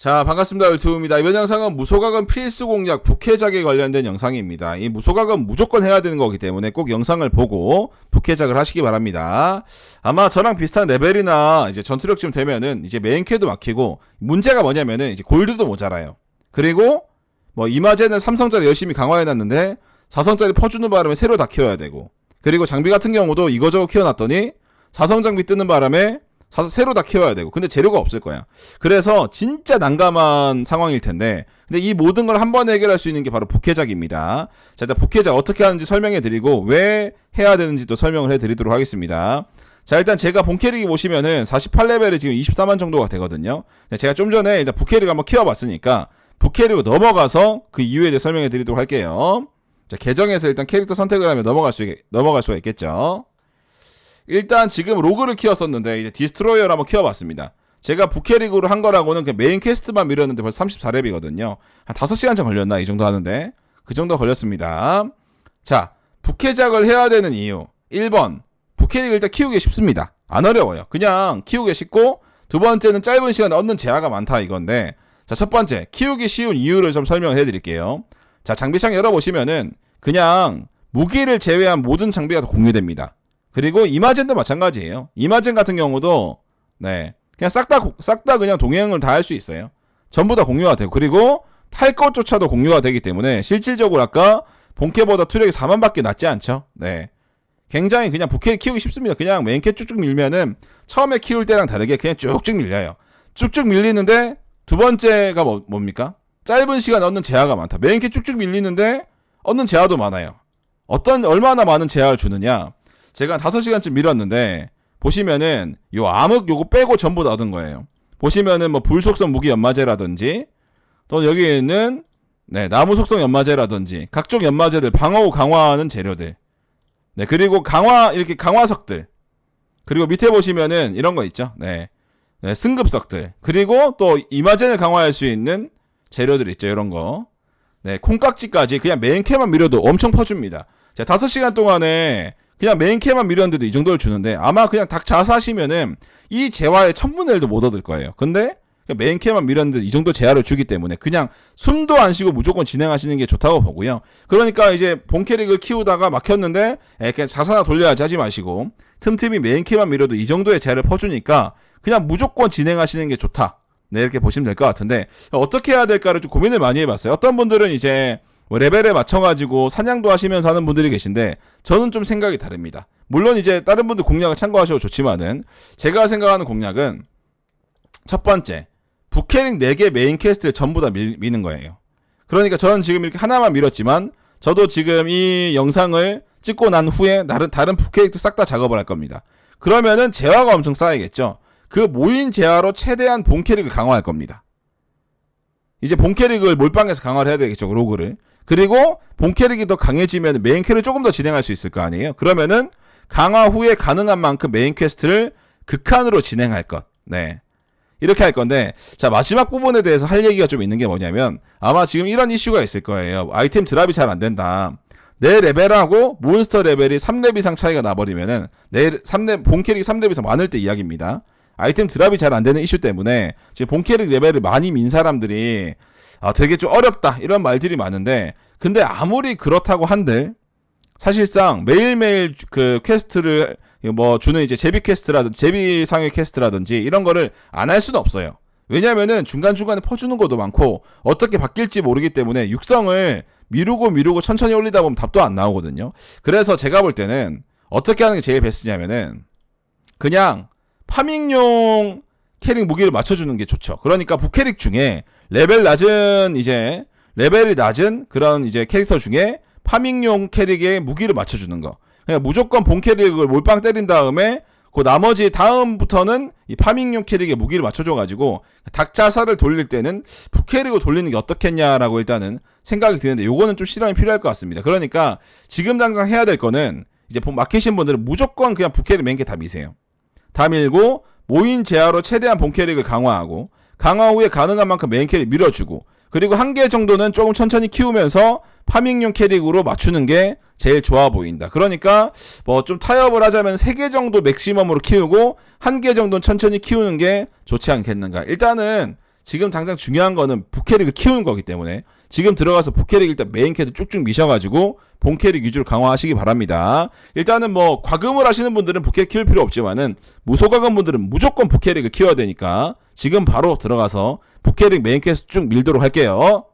자 반갑습니다. 열투입니다. 이번 영상은 무소각은 필수 공략 부캐작에 관련된 영상입니다. 이 무소각은 무조건 해야 되는 거기 때문에 꼭 영상을 보고 부캐작을 하시기 바랍니다. 아마 저랑 비슷한 레벨이나 이제 전투력쯤 되면은 이제 메인캐도 막히고 문제가 뭐냐면은 이제 골드도 모자라요. 그리고 뭐 이마제는 삼성짜리 열심히 강화해놨는데 사성짜리 퍼주는 바람에 새로 다 키워야 되고. 그리고 장비 같은 경우도 이거저거 키워놨더니 사성 장비 뜨는 바람에 사- 새로 다 키워야 되고. 근데 재료가 없을 거야. 그래서 진짜 난감한 상황일 텐데. 근데 이 모든 걸 한 번에 해결할 수 있는 게 바로 부캐작입니다. 자 일단 부캐작 어떻게 하는지 설명해 드리고 왜 해야 되는지도 설명을 해 드리도록 하겠습니다. 자 일단 제가 본 캐릭이 보시면은 48레벨이 지금 24만 정도가 되거든요. 제가 좀 전에 일단 부캐릭 한번 키워봤으니까 부캐릭으로 넘어가서 그 이유에 대해 설명해 드리도록 할게요. 자 계정에서 일단 캐릭터 선택을 하면 넘어갈 수 있, 넘어갈 수가 있겠죠 일단 지금 로그를 키웠었는데 이제 디스트로이어를 한번 키워봤습니다. 제가 부캐릭으로 한 거라고는 그 메인 퀘스트만 밀었는데 벌써 34렙이거든요. 한 5시간 전 걸렸나 이 정도 하는데 그 정도 걸렸습니다. 자 부캐작을 해야 되는 이유 1번 부캐릭을 일단 키우기 쉽습니다. 안 어려워요. 그냥 키우기 쉽고 두 번째는 짧은 시간에 얻는 재화가 많다 이건데 자 첫 번째 키우기 쉬운 이유를 좀 설명해 드릴게요. 자 장비창 열어보시면은 그냥 무기를 제외한 모든 장비가 다 공유됩니다. 그리고 이마젠도 마찬가지예요. 이마젠 같은 경우도 네 그냥 싹다 싹 다 그냥 동행을 다 할 수 있어요. 전부 다 공유가 되고 그리고 탈 것조차도 공유가 되기 때문에 실질적으로 아까 본캐보다 투력이 4만밖에 낮지 않죠. 네. 굉장히 그냥 부캐 키우기 쉽습니다. 그냥 메인캐 쭉쭉 밀면은 처음에 키울 때랑 다르게 그냥 쭉쭉 밀려요. 쭉쭉 밀리는데 두 번째가 뭐, 뭡니까? 짧은 시간 얻는 재화가 많다. 메인캐 쭉쭉 밀리는데 얻는 재화도 많아요. 어떤 얼마나 많은 재화를 주느냐? 제가 한 5시간쯤 밀었는데 보시면은 요 암흑 요거 빼고 전부 다 얻은 거예요. 보시면은 뭐 불속성 무기 연마제라든지 또 여기 있는 네, 나무 속성 연마제라든지 각종 연마제들 방어구 강화하는 재료들. 네, 그리고 강화 이렇게 강화석들. 그리고 밑에 보시면은 이런 거 있죠. 네. 네, 승급석들. 그리고 또 이마젠을 강화할 수 있는 재료들 있죠. 이런 거. 네, 콩깍지까지 그냥 메인캐만 밀어도 엄청 퍼줍니다. 자, 5시간 동안에 그냥 메인캐만 밀었는데도 이 정도를 주는데 아마 그냥 닭 자사하시면은 이 재화의 천분의 1도 못 얻을 거예요. 근데 메인캐만 밀었는데 이 정도 재화를 주기 때문에 그냥 숨도 안 쉬고 무조건 진행하시는 게 좋다고 보고요. 그러니까 이제 본 캐릭을 키우다가 막혔는데 에, 그냥 자사나 돌려야지 하지 마시고 틈틈이 메인캐만 밀어도 이 정도의 재화를 퍼주니까 그냥 무조건 진행하시는 게 좋다. 네, 이렇게 보시면 될 것 같은데 어떻게 해야 될까를 좀 고민을 많이 해봤어요. 어떤 분들은 이제 뭐 레벨에 맞춰가지고 사냥도 하시면서 하는 분들이 계신데 저는 좀 생각이 다릅니다. 물론 이제 다른 분들 공략을 참고하셔도 좋지만은 제가 생각하는 공략은 첫 번째 부캐릭 4개 메인 퀘스트를 전부 다 밀, 미는 거예요. 그러니까 저는 지금 이렇게 하나만 밀었지만 저도 지금 이 영상을 찍고 난 후에 다른 다른 부캐릭도 싹다 작업을 할 겁니다. 그러면은 재화가 엄청 쌓이겠죠. 그 모인 재화로 최대한 본 캐릭을 강화할 겁니다. 이제 본 캐릭을 몰빵해서 강화를 해야 되겠죠, 로그를. 그리고 본 캐릭이 더 강해지면 메인 캐릭을 조금 더 진행할 수 있을 거 아니에요? 그러면은 강화 후에 가능한 만큼 메인 퀘스트를 극한으로 진행할 것. 네. 이렇게 할 건데, 자, 마지막 부분에 대해서 할 얘기가 좀 있는 게 뭐냐면, 아마 지금 이런 이슈가 있을 거예요. 아이템 드랍이 잘 안 된다. 내 레벨하고 몬스터 레벨이 3렙 이상 차이가 나버리면은, 내 3렙, 본 캐릭이 3렙 이상 많을 때 이야기입니다. 아이템 드랍이 잘 안 되는 이슈 때문에, 지금 본 캐릭 레벨을 많이 민 사람들이, 아, 되게 좀 어렵다. 이런 말들이 많은데, 근데 아무리 그렇다고 한들, 사실상 매일매일 그 퀘스트를 뭐 주는 이제 제비 퀘스트라든지 제비 상위 퀘스트라든지 이런 거를 안 할 수는 없어요. 왜냐면은 중간중간에 퍼주는 것도 많고 어떻게 바뀔지 모르기 때문에 육성을 미루고 미루고 천천히 올리다 보면 답도 안 나오거든요. 그래서 제가 볼 때는 어떻게 하는 게 제일 베스트냐면은 그냥 파밍용 캐릭 무기를 맞춰주는 게 좋죠. 그러니까 부캐릭 중에 레벨 낮은 이제 레벨이 낮은 그런 이제 캐릭터 중에 파밍용 캐릭에 무기를 맞춰주는 거. 그냥 무조건 본 캐릭을 몰빵 때린 다음에 그 나머지 다음부터는 이 파밍용 캐릭에 무기를 맞춰줘가지고 닭자사를 돌릴 때는 부캐릭을 돌리는 게 어떻겠냐라고 일단은 생각이 드는데 요거는 좀 실험이 필요할 것 같습니다. 그러니까 지금 당장 해야 될 거는 이제 본 막히신 분들은 무조건 그냥 부캐릭 맨게 다 미세요. 다 밀고 모인 제하로 최대한 본 캐릭을 강화하고 강화 후에 가능한 만큼 메인 캐릭 밀어주고 그리고 한 개 정도는 조금 천천히 키우면서 파밍용 캐릭으로 맞추는 게 제일 좋아 보인다. 그러니까 뭐 좀 타협을 하자면 세개 정도 맥시멈으로 키우고 한 개 정도는 천천히 키우는 게 좋지 않겠는가. 일단은 지금 당장 중요한 거는 부캐릭을 키우는 거기 때문에 지금 들어가서 부캐릭 일단 메인 캐릭 쭉쭉 미셔가지고 본 캐릭 위주로 강화하시기 바랍니다. 일단은 뭐 과금을 하시는 분들은 부캐릭 키울 필요 없지만은 무소과금 분들은 무조건 부캐릭을 키워야 되니까 지금 바로 들어가서 부캐릭 메인 캐릭 쭉 밀도록 할게요.